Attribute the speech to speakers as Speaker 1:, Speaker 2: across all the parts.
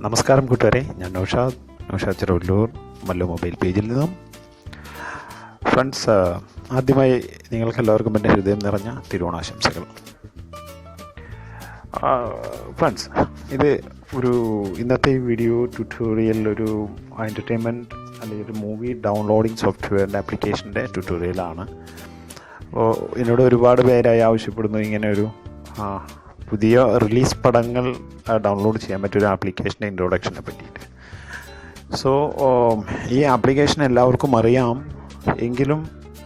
Speaker 1: നമസ്കാരം കൂട്ടുകാരെ. ഞാൻ നൗഷാദ്. നൗഷാദ് ചെറുവല്ലൂർ മല്ലു മൊബൈൽ പേജിൽ നിന്നും. ഫ്രണ്ട്സ് ആദ്യമായി നിങ്ങൾക്ക് എല്ലാവർക്കും എന്റെ ഹൃദയം നിറഞ്ഞ തിരുവോണാശംസകൾ. ഫ്രണ്ട്സ് ഇത് ഒരു ഇന്നത്തെ വീഡിയോ ട്യൂട്ടോറിയൽ ഒരു എന്റർടൈൻമെന്റ് അല്ലെങ്കിൽ ഒരു മൂവി ഡൗൺലോഡിംഗ് സോഫ്റ്റ്വെയറിന്റെ ആപ്ലിക്കേഷന്റെ ട്യൂട്ടോറിയലാണ് അപ്പോൾ എന്നോട് ഒരുപാട് പേരായി ആവശ്യപ്പെടുന്നു ഇങ്ങനെ ഒരു പുതിയ റിലീസ് പടങ്ങൾ ഡൗൺലോഡ് ചെയ്യാൻ പറ്റിയ ഒരു ആപ്ലിക്കേഷന്റെ ഇൻട്രൊഡക്ഷനെ പറ്റിയിട്ട്. സോ ഈ ആപ്ലിക്കേഷൻ എല്ലാവർക്കും അറിയാം. എങ്കിലും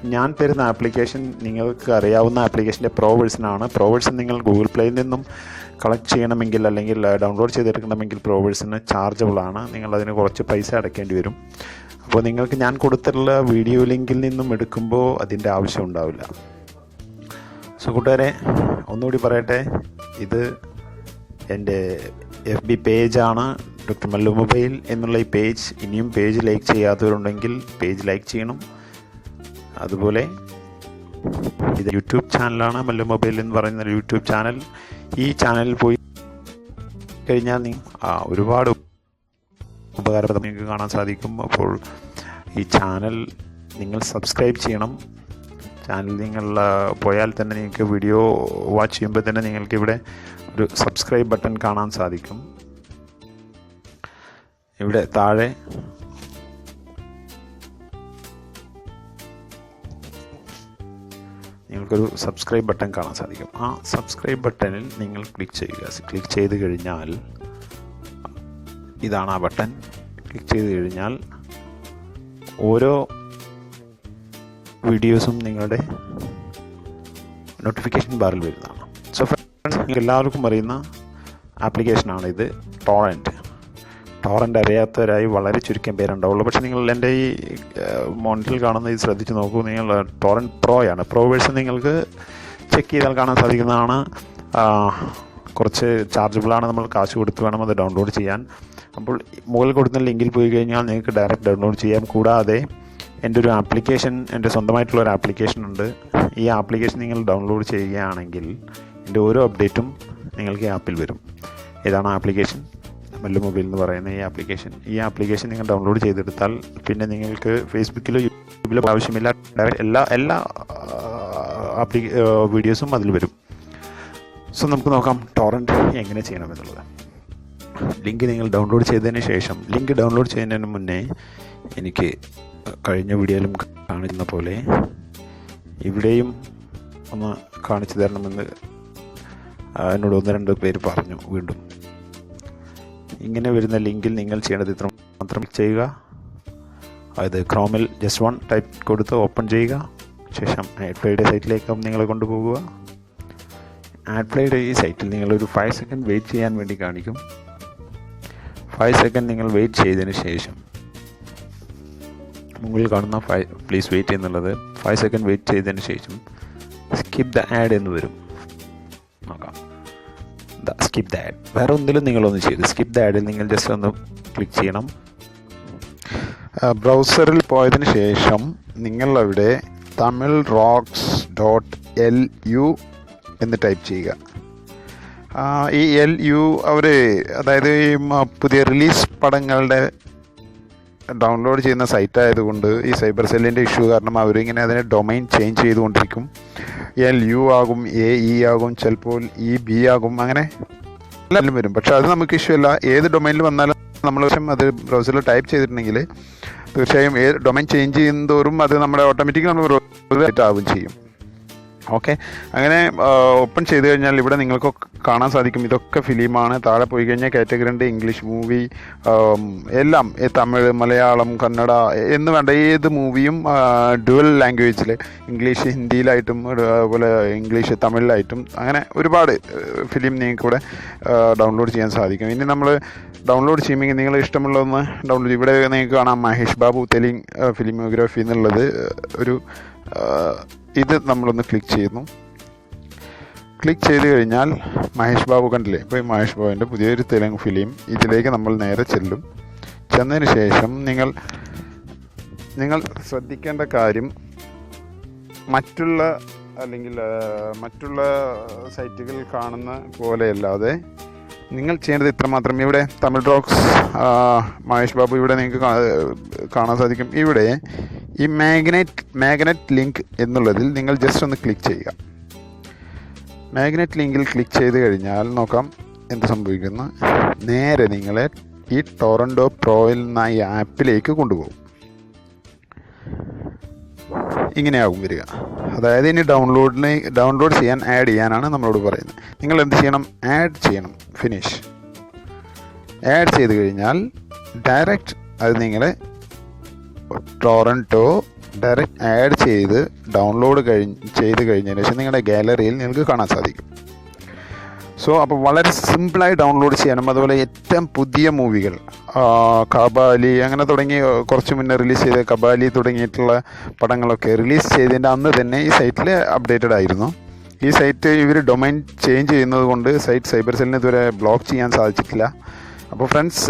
Speaker 1: ഞാൻ തരുന്ന ആപ്ലിക്കേഷൻ നിങ്ങൾക്ക് അറിയാവുന്ന ആപ്ലിക്കേഷന്റെ പ്രോ വേഴ്സനാണ് പ്രോ വേഴ്സൺ നിങ്ങൾ ഗൂഗിൾ പ്ലേയിൽ നിന്നും കളക്ട് ചെയ്യണമെങ്കിൽ അല്ലെങ്കിൽ ഡൗൺലോഡ് ചെയ്തെടുക്കണമെങ്കിൽ പ്രോ വേഴ്സന് ചാർജബിളാണ് നിങ്ങളതിന് കുറച്ച് പൈസ അടയ്ക്കേണ്ടി വരും. അപ്പോൾ നിങ്ങൾക്ക് ഞാൻ കൊടുത്തിട്ടുള്ള വീഡിയോ ലിങ്കിൽ നിന്നും എടുക്കുമ്പോൾ അതിന്റെ ആവശ്യം ഉണ്ടാവില്ല. സോ കൂട്ടുകാരെ ഒന്നുകൂടി പറയട്ടെ. ഇത് എന്റെ എഫ് ബി പേജാണ്. ഡോക്ടർ മല്ലു മൊബൈൽ എന്നുള്ള ഈ പേജ്. ഇനിയും പേജ് ലൈക്ക് ചെയ്യാത്തവരുണ്ടെങ്കിൽ പേജ് ലൈക്ക് ചെയ്യണം. അതുപോലെ ഇത് യൂട്യൂബ് ചാനലാണ് മല്ലു മൊബൈൽ എന്ന് പറയുന്ന യൂട്യൂബ് ചാനൽ. ഈ ചാനലിൽ പോയി കഴിഞ്ഞാൽ നീ ആ ഒരുപാട് ഉപകാരപ്രദം നിങ്ങൾക്ക് കാണാൻ സാധിക്കും. അപ്പോൾ ഈ ചാനൽ നിങ്ങൾ സബ്സ്ക്രൈബ് ചെയ്യണം. ചാനൽ നിങ്ങൾ പോയാൽ തന്നെ നിങ്ങൾക്ക് വീഡിയോ വാച്ച് ചെയ്യുമ്പോൾ തന്നെ നിങ്ങൾക്ക് ഇവിടെ ഒരു സബ്സ്ക്രൈബ് ബട്ടൺ കാണാൻ സാധിക്കും. ഇവിടെ താഴെ നിങ്ങൾക്കൊരു സബ്സ്ക്രൈബ് ബട്ടൺ കാണാൻ സാധിക്കും. ആ സബ്സ്ക്രൈബ് ബട്ടണിൽ നിങ്ങൾ ക്ലിക്ക് ചെയ്യുക. ക്ലിക്ക് ചെയ്ത് കഴിഞ്ഞാൽ ഇതാണ് ആ ബട്ടൺ ക്ലിക്ക് ചെയ്ത് കഴിഞ്ഞാൽ ഓരോ വീഡിയോസും നിങ്ങളുടെ നോട്ടിഫിക്കേഷൻ ബാറിൽ വരുന്നതാണ്. സോ ഫ്രണ്ട്സ് നിങ്ങൾക്ക് എല്ലാവർക്കും അറിയുന്ന ആപ്ലിക്കേഷനാണ് ഇത് ടോറന്റ് ടോറന്റ് അറിയാത്തവരായി വളരെ ചുരുക്കം പേരുണ്ടാവുള്ളൂ. പക്ഷേ നിങ്ങൾ എന്റെ ഈ മോണിറ്ററിൽ കാണുന്ന ഇത് ശ്രദ്ധിച്ച് നോക്കൂ. നിങ്ങൾ ടോറന്റ് ആണ്. പ്രോ വേഴ്സൺ നിങ്ങൾക്ക് ചെക്ക് ചെയ്താൽ കാണാൻ സാധിക്കുന്നതാണ്. കുറച്ച് ചാർജബിളാണ് നമ്മൾ കാശ് കൊടുത്ത് വേണം അത് ഡൗൺലോഡ് ചെയ്യാൻ. അപ്പോൾ മുകളിൽ കൊടുക്കുന്ന ലിങ്കിൽ പോയി കഴിഞ്ഞാൽ നിങ്ങൾക്ക് ഡയറക്റ്റ് ഡൗൺലോഡ് ചെയ്യാം. കൂടാതെ എന്റെ ഒരു ആപ്ലിക്കേഷൻ എന്റെ സ്വന്തമായിട്ടുള്ള ഒരു ആപ്ലിക്കേഷൻ ഉണ്ട്. ഈ ആപ്ലിക്കേഷൻ നിങ്ങൾ ഡൗൺലോഡ് ചെയ്യുകയാണെങ്കിൽ എന്റെ ഓരോ അപ്ഡേറ്റും നിങ്ങൾക്ക് ഈ ആപ്പിൽ വരും. ഏതാണ് ആപ്ലിക്കേഷൻ മല്ലു മൊബൈൽ എന്ന് പറയുന്ന ഈ ആപ്ലിക്കേഷൻ ഈ ആപ്ലിക്കേഷൻ നിങ്ങൾ ഡൗൺലോഡ് ചെയ്തെടുത്താൽ പിന്നെ നിങ്ങൾക്ക് ഫേസ്ബുക്കിലോ യൂട്യൂബിലോ ആവശ്യമില്ല. എല്ലാ എല്ലാ വീഡിയോസും അതിൽ വരും. സോ നമുക്ക് നോക്കാം ടോറന്റ് എങ്ങനെ ചെയ്യണമെന്നുള്ളത്. ലിങ്ക് നിങ്ങൾ ഡൗൺലോഡ് ചെയ്തതിന് ശേഷം ലിങ്ക് ഡൗൺലോഡ് ചെയ്യുന്നതിന് മുന്നേ എനിക്ക് കഴിഞ്ഞ വീഡിയോയിലും കാണിക്കുന്ന പോലെ ഇവിടെയും ഒന്ന് കാണിച്ചു തരണമെന്ന് എന്നോട് ഒന്ന് രണ്ട് പേര് പറഞ്ഞു വീണ്ടും. ഇങ്ങനെ വരുന്ന ലിങ്കിൽ നിങ്ങൾ ചെയ്യേണ്ടത് ഇത്ര മാത്രം ചെയ്യുക. അതായത് ക്രോമിൽ ജസ്റ്റ് വൺ ടൈപ്പ് കൊടുത്ത് ഓപ്പൺ ചെയ്യുക. ശേഷം ആഡ് പ്ലേയുടെ സൈറ്റിലേക്ക് നിങ്ങളെ കൊണ്ടുപോകുക. ആഡ് പ്ലേയുടെ ഈ സൈറ്റിൽ നിങ്ങളൊരു ഫൈവ് സെക്കൻഡ് വെയിറ്റ് ചെയ്യാൻ വേണ്ടി കാണിക്കും. ഫൈവ് സെക്കൻഡ് നിങ്ങൾ വെയിറ്റ് ചെയ്തതിന് ശേഷം മുകളിൽ കാണുന്ന ഫൈവ് പ്ലീസ് വെയിറ്റ് എന്നുള്ളത് ഫൈവ് സെക്കൻഡ് വെയിറ്റ് ചെയ്തതിന് ശേഷം സ്കിപ്പ് ദ ആഡ് എന്ന് വരും. നോക്കാം. ദ സ്കിപ്പ് ദ ആഡ് വേറെ ഒന്നിലും നിങ്ങളൊന്ന് ചെയ്തു സ്കിപ്പ് ദ ആഡിൽ നിങ്ങൾ ജസ്റ്റ് ഒന്ന് ക്ലിക്ക് ചെയ്യണം. ബ്രൗസറിൽ പോയതിന് ശേഷം നിങ്ങൾ അവിടെ Tamil rocks dot L U എന്ന് ടൈപ്പ് ചെയ്യുക. ഈ എൽ യു അവർ അതായത് ഈ പുതിയ റിലീസ് പടങ്ങളുടെ ഡൗൺലോഡ് ചെയ്യുന്ന സൈറ്റ് ആയതുകൊണ്ട് ഈ സൈബർ സെല്ലിന്റെ ഇഷ്യൂ കാരണം അവരിങ്ങനെ അതിനെ ഡൊമൈൻ ചേഞ്ച് ചെയ്തുകൊണ്ടിരിക്കും. എൽ യു ആകും എ ഇ ആകും ചിലപ്പോൾ ഇ ബി ആകും അങ്ങനെ എല്ലാം വരും. പക്ഷേ അത് നമുക്ക് ഇഷ്യൂ അല്ല. ഏത് ഡൊമൈനിൽ വന്നാലും നമ്മൾ അത് ബ്രൗസറിൽ ടൈപ്പ് ചെയ്തിട്ടുണ്ടെങ്കിൽ തീർച്ചയായും ഏത് ഡൊമൈൻ ചേഞ്ച് ചെയ്യുന്നതോറും അത് നമ്മുടെ ഓട്ടോമാറ്റിക് നമ്മൾ ആവുകയും ചെയ്യും. ഓക്കെ അങ്ങനെ ഓപ്പൺ ചെയ്ത് കഴിഞ്ഞാൽ ഇവിടെ നിങ്ങൾക്ക് കാണാൻ സാധിക്കും. ഇതൊക്കെ ഫിലിമാണ്. താഴെ പോയി കഴിഞ്ഞാൽ ഉണ്ട്. ഇംഗ്ലീഷ് മൂവി എല്ലാം. തമിഴ് മലയാളം കന്നഡ എന്ന് വേണ്ട ഏത് മൂവിയും ഡുവൽ ലാംഗ്വേജിൽ ഇംഗ്ലീഷ് ഹിന്ദിയിലായിട്ടും അതുപോലെ ഇംഗ്ലീഷ് തമിഴിലായിട്ടും അങ്ങനെ ഒരുപാട് ഫിലിം നിങ്ങൾക്ക് ഇവിടെ ഡൗൺലോഡ് ചെയ്യാൻ സാധിക്കും. ഇനി നമ്മൾ ഡൗൺലോഡ് ചെയ്യുമെങ്കിൽ നിങ്ങൾ ഇഷ്ടമുള്ളതൊന്ന് ഡൗൺലോഡ് ഇവിടെ നിങ്ങൾക്ക് കാണാം മഹേഷ് ബാബു തെലിങ് ഫിലിമോഗ്രാഫി എന്നുള്ളത് ഒരു ഇത് നമ്മളൊന്ന് ക്ലിക്ക് ചെയ്യുന്നു. ക്ലിക്ക് ചെയ്ത് കഴിഞ്ഞാൽ മഹേഷ് ബാബു കണ്ടില്ലേ? ഇപ്പോൾ ഈ മഹേഷ് ബാബുവിന്റെ പുതിയൊരു തെലുങ്ക് ഫിലിം ഇതിലേക്ക് നമ്മൾ നേരെ ചെല്ലും. ചെന്നതിന് ശേഷം നിങ്ങൾ നിങ്ങൾ ശ്രദ്ധിക്കേണ്ട കാര്യം മറ്റുള്ള അല്ലെങ്കിൽ മറ്റുള്ള സൈറ്റുകളിൽ കാണുന്ന പോലെയല്ലാതെ
Speaker 2: നിങ്ങൾ ചെയ്യേണ്ടത് ഇത്ര മാത്രം ഇവിടെ തമിഴ് റോക്സ് മഹേഷ് ബാബു ഇവിടെ നിങ്ങൾക്ക് കാണാൻ സാധിക്കും. ഇവിടെ ഈ മാഗ്നറ്റ് മാഗ്നറ്റ് ലിങ്ക് എന്നുള്ളതിൽ നിങ്ങൾ ജസ്റ്റ് ഒന്ന് ക്ലിക്ക് ചെയ്യുക. മാഗ്നറ്റ് ലിങ്കിൽ ക്ലിക്ക് ചെയ്ത് കഴിഞ്ഞാൽ നോക്കാം എന്ത് സംഭവിക്കുന്നു. നേരെ നിങ്ങളെ ഈ ടൊറൻഡോ പ്രോയിൽ നിന്ന് ഈ ആപ്പിലേക്ക് കൊണ്ടുപോകും. ഇങ്ങനെയാകും വരിക. അതായത് ഇനി ഡൗൺലോഡിന് ഡൗൺലോഡ് ചെയ്യാൻ ആഡ് ചെയ്യാനാണ് നമ്മളോട് പറയുന്നത്. നിങ്ങൾ എന്ത് ചെയ്യണം? ആഡ് ചെയ്യണം. ഫിനിഷ് ആഡ് ചെയ്ത് കഴിഞ്ഞാൽ ഡയറക്റ്റ് അത് നിങ്ങളെ ടോറന്റോ ഡയറക്റ്റ് ആഡ് ചെയ്ത് ഡൗൺലോഡ് കഴിഞ്ഞ് ചെയ്ത് കഴിഞ്ഞതിന് ശേഷം നിങ്ങളുടെ ഗാലറിയിൽ നിങ്ങൾക്ക് കാണാൻ സാധിക്കും. സോ അപ്പോൾ വളരെ സിമ്പിളായി ഡൗൺലോഡ് ചെയ്യാനും അതുപോലെ ഏറ്റവും പുതിയ മൂവികൾ കബാലി അങ്ങനെ തുടങ്ങി കുറച്ച് മുന്നേ റിലീസ് ചെയ്ത കബാലി തുടങ്ങിയിട്ടുള്ള പടങ്ങളൊക്കെ റിലീസ് ചെയ്തതിന്റെ അന്ന് തന്നെ ഈ സൈറ്റിൽ അപ്ഡേറ്റഡ് ആയിരുന്നു. ഈ സൈറ്റ് ഇവർ ഡൊമൈൻ ചേഞ്ച് ചെയ്യുന്നത് കൊണ്ട് സൈറ്റ് സൈബർ സെല്ലിന് ഇതുവരെ ബ്ലോക്ക് ചെയ്യാൻ സാധിച്ചിട്ടില്ല. അപ്പോൾ ഫ്രണ്ട്സ്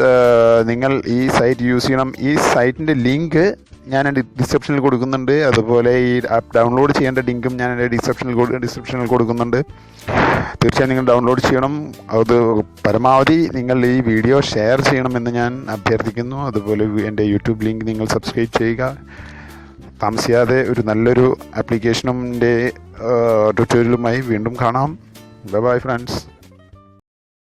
Speaker 2: നിങ്ങൾ ഈ സൈറ്റ് യൂസ് ചെയ്യണം. ഈ സൈറ്റിന്റെ ലിങ്ക് ഞാൻ ഡിസ്ക്രിപ്ഷനിൽ കൊടുക്കുന്നുണ്ട്. അതുപോലെ ഈ ആപ്പ് ഡൗൺലോഡ് ചെയ്യേണ്ട ലിങ്കും ഞാൻ എന്റെ ഡിസ്ക്രിപ്ഷനിൽ ഡിസ്ക്രിപ്ഷനിൽ കൊടുക്കുന്നുണ്ട്. തീർച്ചയായും നിങ്ങൾ ഡൗൺലോഡ് ചെയ്യണം. അത് പരമാവധി നിങ്ങൾ ഈ വീഡിയോ ഷെയർ ചെയ്യണമെന്ന് ഞാൻ അഭ്യർത്ഥിക്കുന്നു. അതുപോലെ എന്റെ യൂട്യൂബ് ലിങ്ക് നിങ്ങൾ സബ്സ്ക്രൈബ് ചെയ്യുക. താമസിയാതെ ഒരു നല്ലൊരു ആപ്ലിക്കേഷനും ട്യൂട്ടോറിയലുമായി വീണ്ടും കാണാം. Bye bye friends